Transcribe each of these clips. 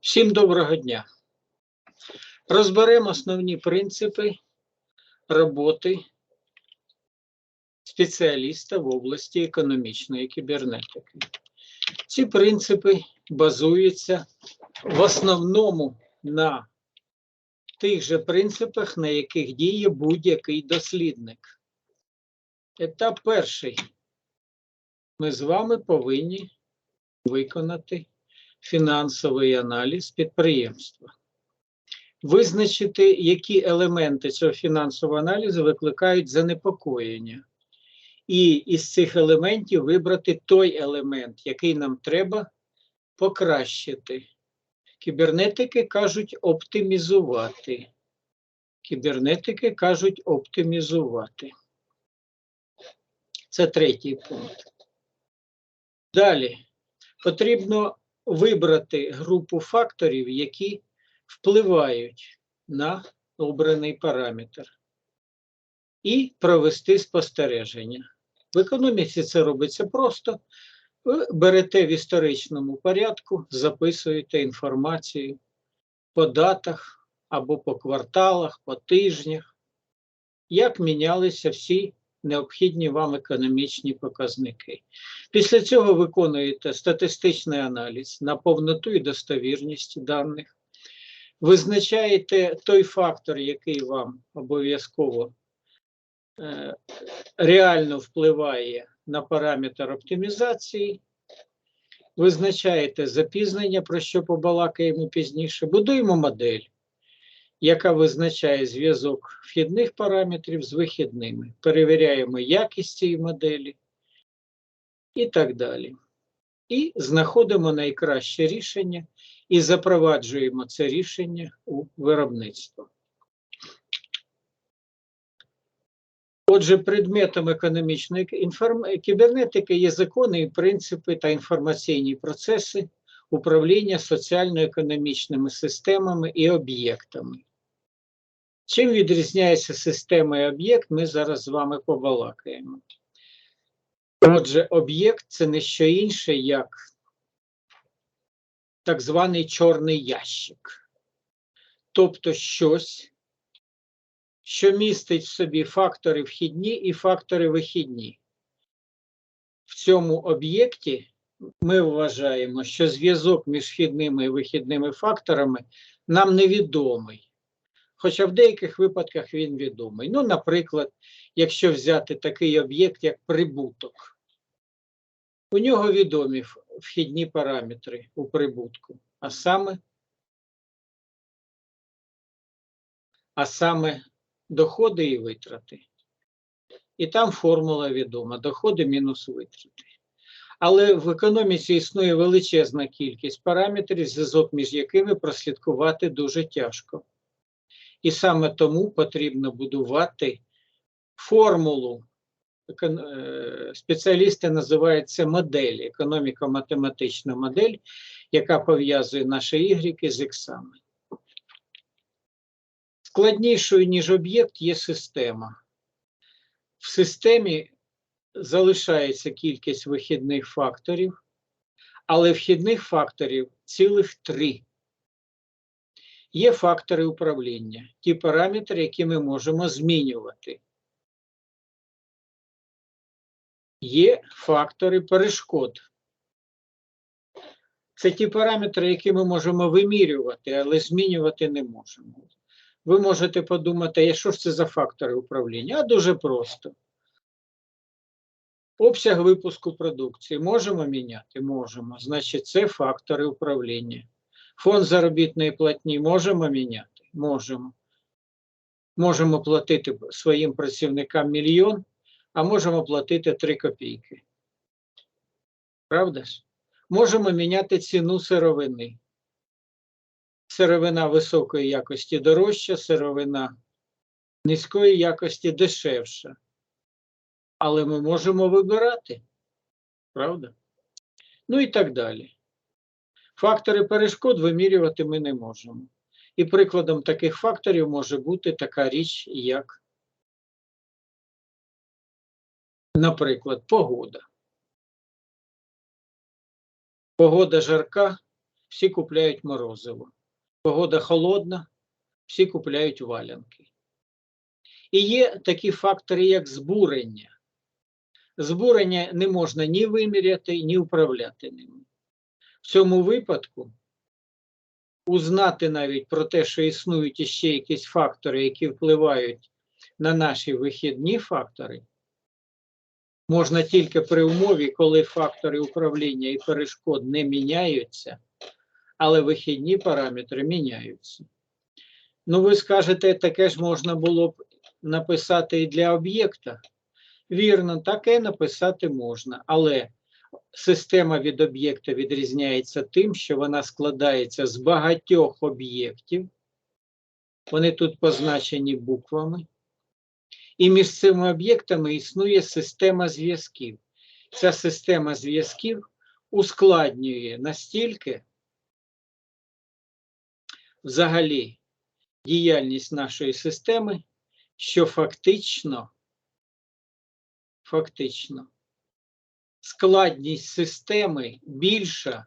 Всім доброго дня. Розберемо основні принципи роботи спеціаліста в області економічної кібернетики. Ці принципи базуються в основному на тих же принципах, на яких діє будь-який дослідник. Етап перший. Ми з вами повинні виконати фінансовий аналіз підприємства. Визначити, які елементи цього фінансового аналізу викликають занепокоєння. І із цих елементів вибрати той елемент, який нам треба покращити. Кібернетики кажуть оптимізувати. Кібернетики кажуть оптимізувати. Це третій пункт. Далі потрібно вибрати групу факторів, які впливають на обраний параметр, і провести спостереження. В економіці це робиться просто. Ви берете в історичному порядку, записуєте інформацію по датах або по кварталах, по тижнях, як мінялися всі необхідні вам економічні показники. Після цього виконуєте статистичний аналіз на повноту і достовірність даних, визначаєте той фактор, який вам обов'язково е, реально впливає на параметр оптимізації, визначаєте запізнення, про що побалакаємо пізніше, будуємо модель яка визначає зв'язок вхідних параметрів з вихідними. Перевіряємо якість цієї моделі і так далі. І знаходимо найкраще рішення і запроваджуємо це рішення у виробництво. Отже, предметом економічної кібернетики є закони, і принципи та інформаційні процеси управління соціально-економічними системами і об'єктами. Чим відрізняється система і об'єкт, ми зараз з вами побалакаємо. Отже, об'єкт це не що інше, як так званий чорний ящик. Тобто щось, що містить в собі фактори вхідні і фактори вихідні. В цьому об'єкті ми вважаємо, що зв'язок між вхідними і вихідними факторами нам невідомий. Хоча в деяких випадках він відомий. Ну, наприклад, якщо взяти такий об'єкт, як прибуток, у нього відомі вхідні параметри у прибутку, а саме, а саме доходи і витрати. І там формула відома: доходи мінус витрати. Але в економіці існує величезна кількість параметрів, зв'язок між якими прослідкувати дуже тяжко. І саме тому потрібно будувати формулу. Е, спеціалісти називають це модель, економіко-математична модель, яка пов'язує наші ігріки з іксами. Складнішою, ніж об'єкт, є система. В системі залишається кількість вихідних факторів, але вхідних факторів цілих три. Є фактори управління, ті параметри, які ми можемо змінювати. Є фактори перешкод. Це ті параметри, які ми можемо вимірювати, але змінювати не можемо. Ви можете подумати, що ж це за фактори управління? А дуже просто. Обсяг випуску продукції можемо міняти? Можемо. Значить, це фактори управління. Фонд заробітної платні можемо міняти? Можемо. Можемо платити своїм працівникам мільйон, а можемо платити 3 копійки. Правда ж? Можемо міняти ціну сировини. Сировина високої якості дорожча, сировина низької якості дешевша. Але ми можемо вибирати. Правда? Ну і так далі. Фактори перешкод вимірювати ми не можемо. І прикладом таких факторів може бути така річ, як, наприклад, погода. Погода жарка, всі купляють морозиво. Погода холодна, всі купляють валянки. І є такі фактори, як збурення. Збурення не можна ні виміряти, ні управляти ними. В цьому випадку узнати навіть про те, що існують іще якісь фактори, які впливають на наші вихідні фактори, можна тільки при умові, коли фактори управління і перешкод не міняються, але вихідні параметри міняються. Ну, ви скажете, таке ж можна було б написати і для об'єкта. Вірно, таке написати можна, але система від об'єкта відрізняється тим, що вона складається з багатьох об'єктів. Вони тут позначені буквами. І між цими об'єктами існує система зв'язків. Ця система зв'язків ускладнює настільки взагалі діяльність нашої системи, що фактично, фактично складність системи більша,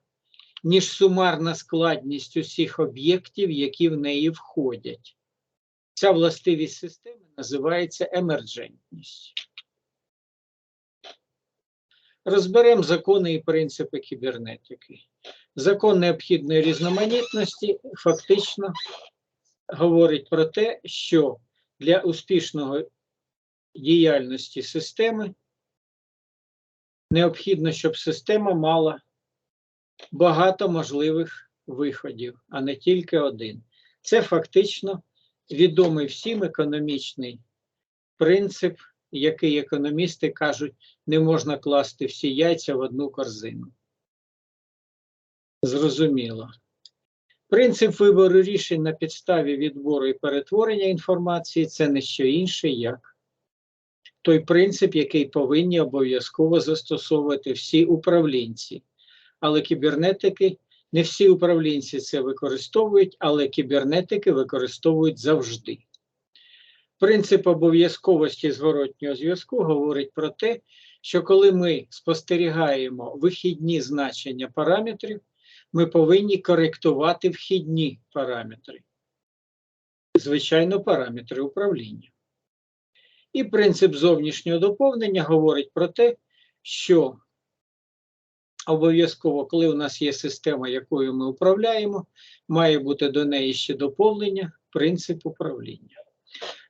ніж сумарна складність усіх об'єктів, які в неї входять. Ця властивість системи називається емерджентністю. Розберемо закони і принципи кібернетики. Закон необхідної різноманітності фактично говорить про те, що для успішного діяльності системи необхідно, щоб система мала багато можливих виходів, а не тільки один. Це фактично відомий всім економічний принцип, який економісти кажуть, не можна класти всі яйця в одну корзину. Зрозуміло. Принцип вибору рішень на підставі відбору і перетворення інформації це не що інше, як той принцип, який повинні обов'язково застосовувати всі управлінці. Але кібернетики, не всі управлінці це використовують, але кібернетики використовують завжди. Принцип обов'язковості зворотнього зв'язку говорить про те, що коли ми спостерігаємо вихідні значення параметрів, ми повинні коректувати вхідні параметри. Звичайно, параметри управління. І принцип зовнішнього доповнення говорить про те, що обов'язково, коли у нас є система, якою ми управляємо, має бути до неї ще доповнення принцип управління.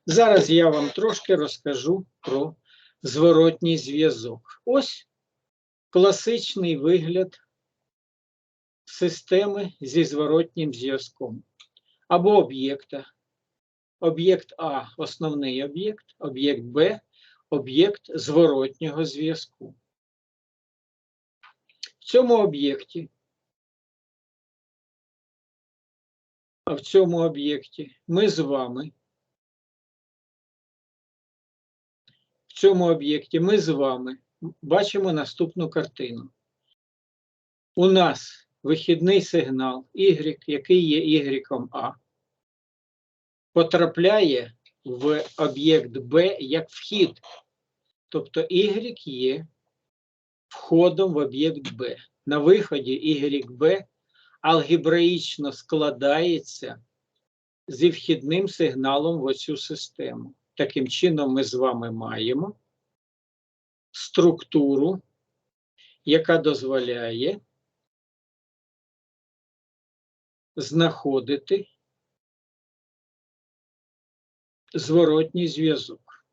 Зараз я вам трошки розкажу про зворотній зв'язок. Ось класичний вигляд системи зі зворотнім зв'язком або об'єкта. Об'єкт А основний об'єкт, об'єкт Б об'єкт зворотнього зв'язку. В цьому об'єкті, а в цьому об'єкті ми з вами. В цьому об'єкті ми з вами бачимо наступну картину. У нас вихідний сигнал Y, який є Y А, потрапляє в об'єкт Б як вхід. Тобто Y є входом в об'єкт Б. На виході YB алгебраїчно складається зі вхідним сигналом в оцю систему. Таким чином, ми з вами маємо структуру, яка дозволяє знаходити зворотній зв'язок.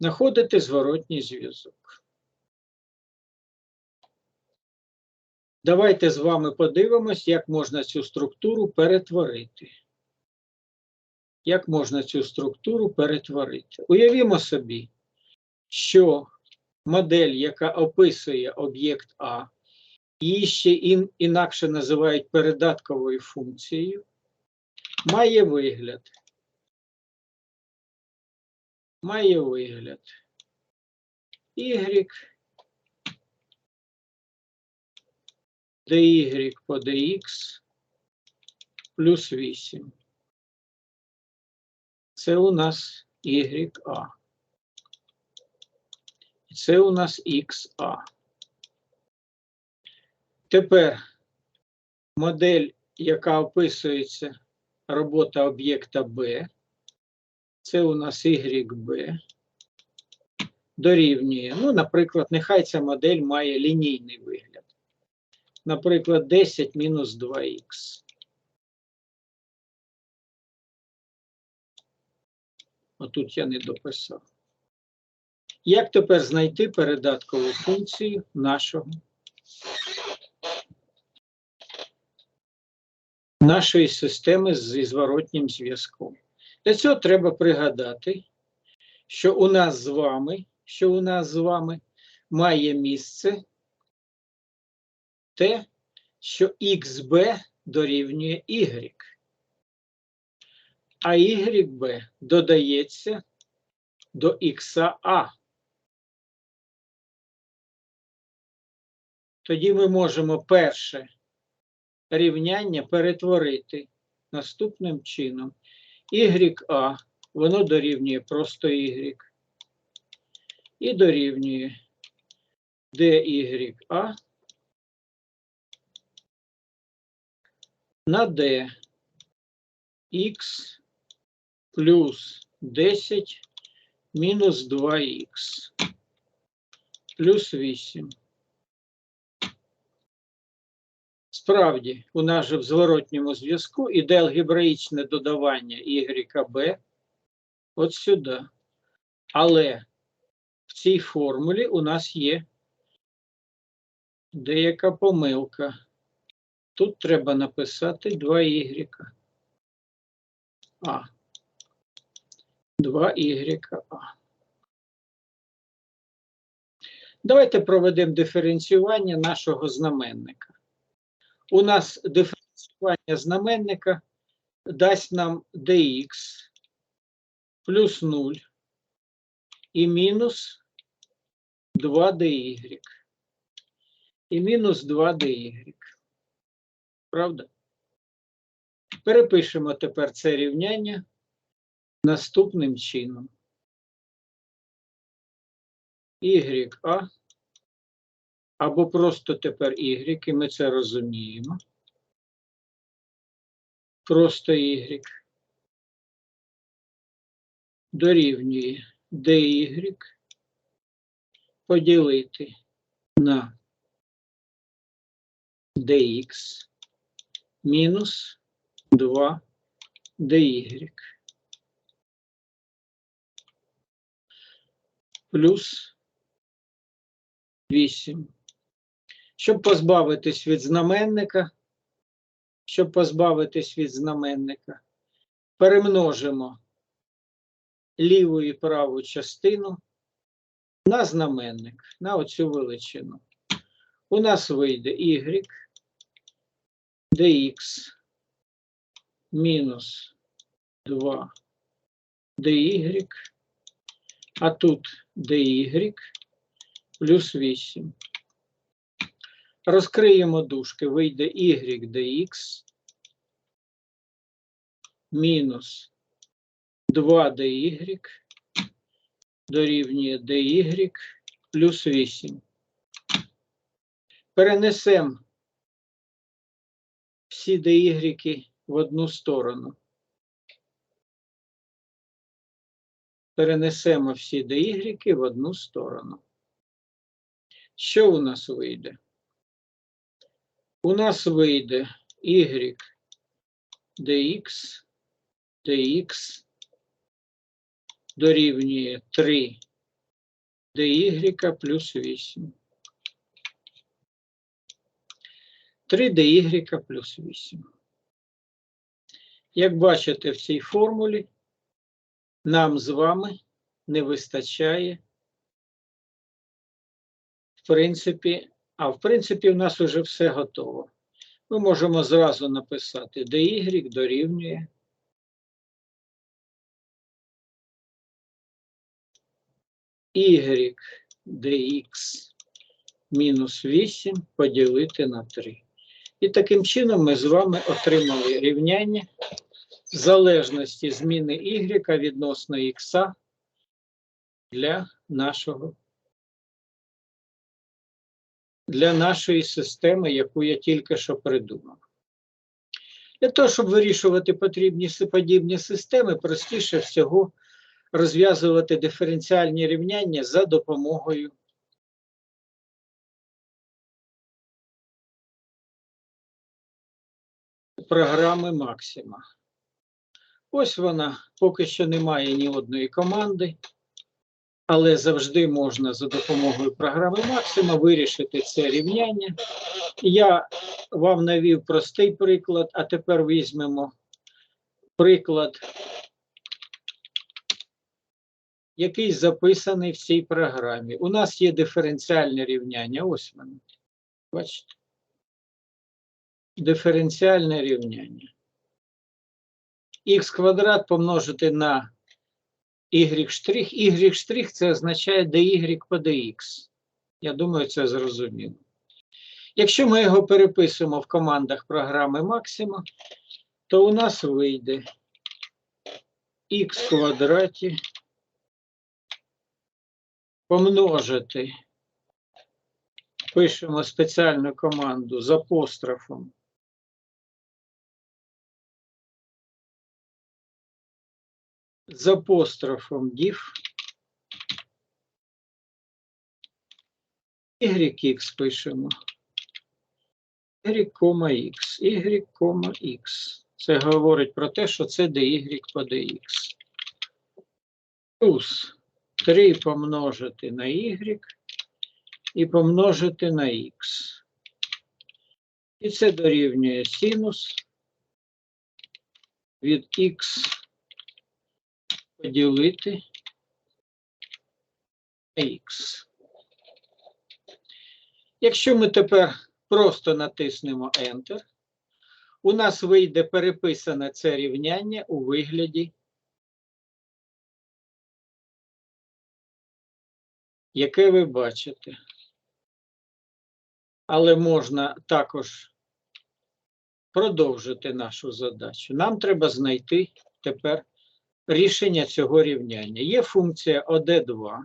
Знаходити зворотній зв'язок. Давайте з вами подивимось, як можна цю структуру перетворити. Як можна цю структуру перетворити? Уявімо собі, що модель, яка описує об'єкт А, її ще ін, інакше називають передатковою функцією, має вигляд. Має вигляд. Y dy по dx плюс 8. Це у нас YA. Це у нас XA. Тепер модель, яка описується робота об'єкта Б, це у нас YB, дорівнює. Ну, наприклад, нехай ця модель має лінійний вигляд. Наприклад, 10 мінус 2х. Отут я не дописав. Як тепер знайти передаткову функцію нашого нашої системи зі зворотнім зв'язком? Для цього треба пригадати, що у нас з вами, що у нас з вами має місце те, що xb дорівнює y, а YB додається до XA. Тоді ми можемо перше рівняння перетворити наступним чином. YA, воно дорівнює просто Y. І дорівнює DYA на D X плюс 10 мінус 2х плюс 8. Справді, у нас же в зворотньому зв'язку іде алгебраїчне додавання YB от сюди. Але в цій формулі у нас є деяка помилка. Тут треба написати 2y. А. 2y. А. Давайте проведемо диференціювання нашого знаменника. У нас диференціювання знаменника дасть нам dx плюс 0 і мінус 2dy. І мінус 2dy. Правда? Перепишемо тепер це рівняння наступним чином. YA або просто тепер Y, і ми це розуміємо. Просто Y дорівнює DY поділити на dx мінус 2 dy плюс 8. Щоб позбавитись від знаменника, щоб позбавитись від знаменника, перемножимо ліву і праву частину на знаменник, на оцю величину. У нас вийде y dx мінус 2 dy, а тут dy плюс 8. Розкриємо дужки, вийде y dx мінус 2 dy дорівнює dy плюс 8. Перенесемо всі dy в одну сторону. Перенесемо всі dy в одну сторону. Що у нас вийде? У нас вийде y dx dx дорівнює 3 dy плюс 8. 3 dy плюс 8. Як бачите, в цій формулі нам з вами не вистачає, в принципі, а в принципі, в нас вже все готово. Ми можемо зразу написати dy дорівнює y dx мінус 8 поділити на 3. І таким чином ми з вами отримали рівняння залежності зміни y відносно x для нашого для нашої системи, яку я тільки що придумав. Для того, щоб вирішувати потрібні подібні системи, простіше всього розв'язувати диференціальні рівняння за допомогою програми Максима. Ось вона, поки що немає ні одної команди, але завжди можна за допомогою програми Максима вирішити це рівняння. Я вам навів простий приклад, а тепер візьмемо приклад, який записаний в цій програмі. У нас є диференціальне рівняння. Ось воно. Бачите? Диференціальне рівняння. х квадрат помножити на y y це означає dy по dx. Я думаю, це зрозуміло. Якщо ми його переписуємо в командах програми Максима, то у нас вийде х квадраті помножити. Пишемо спеціальну команду з апострофом. З апострофом div YX пишемо. Y, Y. Це говорить про те, що це dy по dx. Плюс 3 помножити на y і помножити на x. І це дорівнює синус від x поділити x. Якщо ми тепер просто натиснемо Enter, у нас вийде переписане це рівняння у вигляді, яке ви бачите. Але можна також продовжити нашу задачу. Нам треба знайти тепер рішення цього рівняння. Є функція OD2.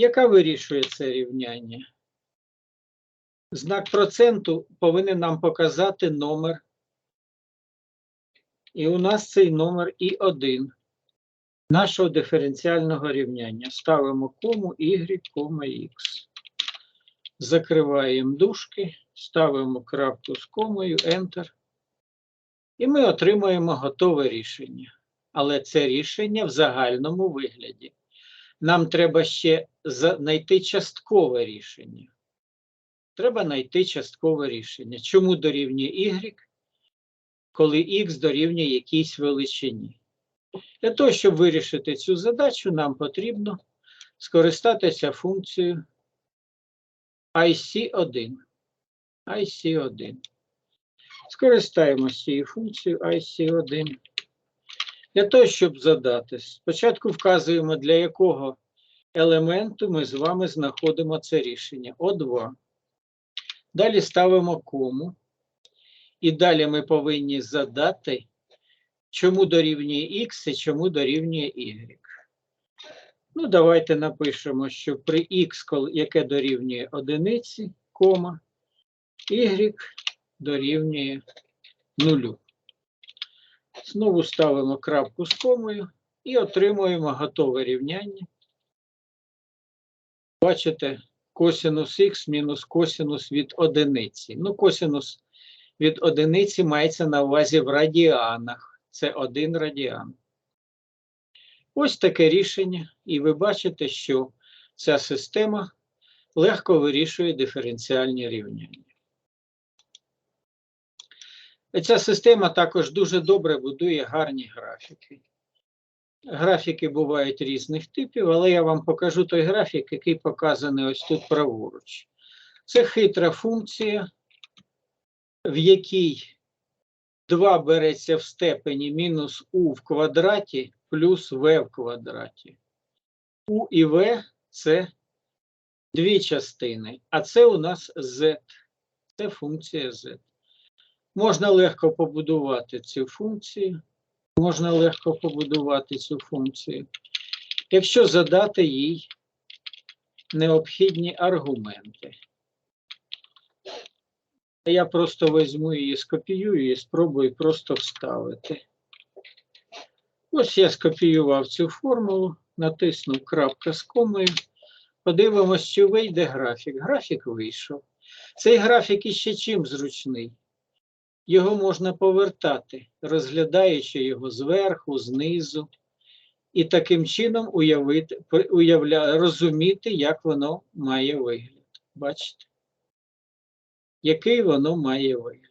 яка вирішує це рівняння. Знак проценту повинен нам показати номер. І у нас цей номер і 1 нашого диференціального рівняння. Ставимо кому y, кома x. Закриваємо дужки, ставимо крапку з комою, Enter. І ми отримуємо готове рішення. Але це рішення в загальному вигляді нам треба ще знайти часткове рішення. Треба знайти часткове рішення. Чому дорівнює y, коли x дорівнює якійсь величині? Для того, щоб вирішити цю задачу, нам потрібно скористатися функцією IC1. IC1. Скористаємося цією функцією IC1. Для того, щоб задати, спочатку вказуємо, для якого елементу ми з вами знаходимо це рішення О2. Далі ставимо кому. І далі ми повинні задати, чому дорівнює х і чому дорівнює y. Ну, давайте напишемо, що при х, яке дорівнює одиниці, кома, y дорівнює нулю. Знову ставимо крапку з комою і отримуємо готове рівняння. Бачите, косинус х мінус косинус від одиниці. Ну, косинус від одиниці мається на увазі в радіанах. Це один радіан. Ось таке рішення, і ви бачите, що ця система легко вирішує диференціальні рівняння. Ця система також дуже добре будує гарні графіки. Графіки бувають різних типів, але я вам покажу той графік, який показаний ось тут праворуч. Це хитра функція, в якій 2 береться в степені мінус у в квадраті плюс в в квадраті. У і В це дві частини, а це у нас z. Це функція z. Можна легко побудувати цю функцію. Можна легко побудувати цю функцію, якщо задати їй необхідні аргументи. Я просто візьму її, скопіюю і спробую просто вставити. Ось я скопіював цю формулу, натиснув крапка з комою. Подивимось, чи вийде графік. Графік вийшов. Цей графік іще чим зручний. Його можна повертати, розглядаючи його зверху, знизу, і таким чином уявити, уявля, розуміти, як воно має вигляд. Бачите? Який воно має вигляд.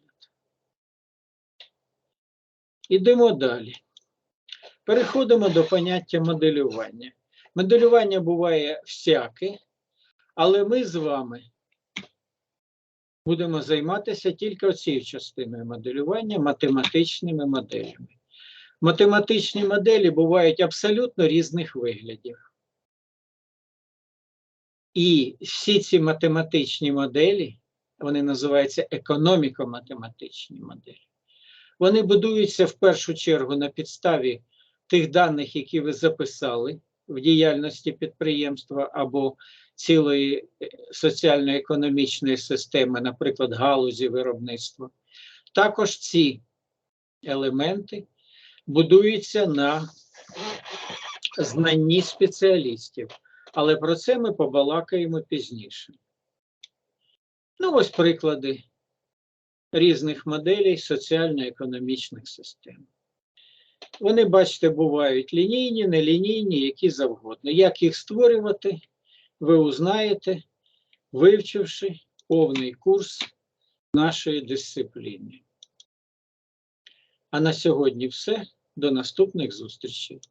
Ідемо далі. Переходимо до поняття моделювання. Моделювання буває всяке, але ми з вами будемо займатися тільки цією частиною моделювання математичними моделями. Математичні моделі бувають абсолютно різних виглядів. І всі ці математичні моделі, вони називаються економіко-математичні моделі. Вони будуються в першу чергу на підставі тих даних, які ви записали в діяльності підприємства або цілої е, соціально-економічної системи, наприклад, галузі виробництва. Також ці елементи будуються на знанні спеціалістів, але про це ми побалакаємо пізніше. Ну, ось приклади різних моделей соціально-економічних систем. Вони, бачите, бувають лінійні, нелінійні, які завгодно. Як їх створювати, ви узнаєте, вивчивши повний курс нашої дисципліни. А на сьогодні все. До наступних зустрічей.